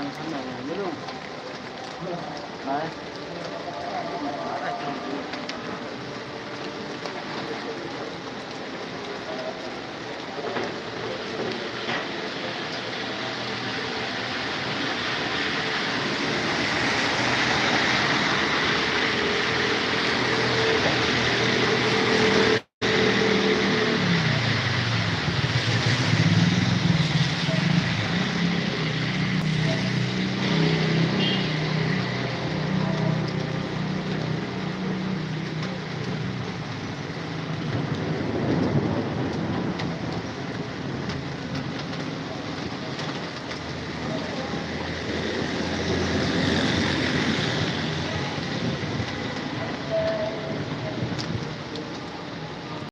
Tangkang na. Ano? Ha?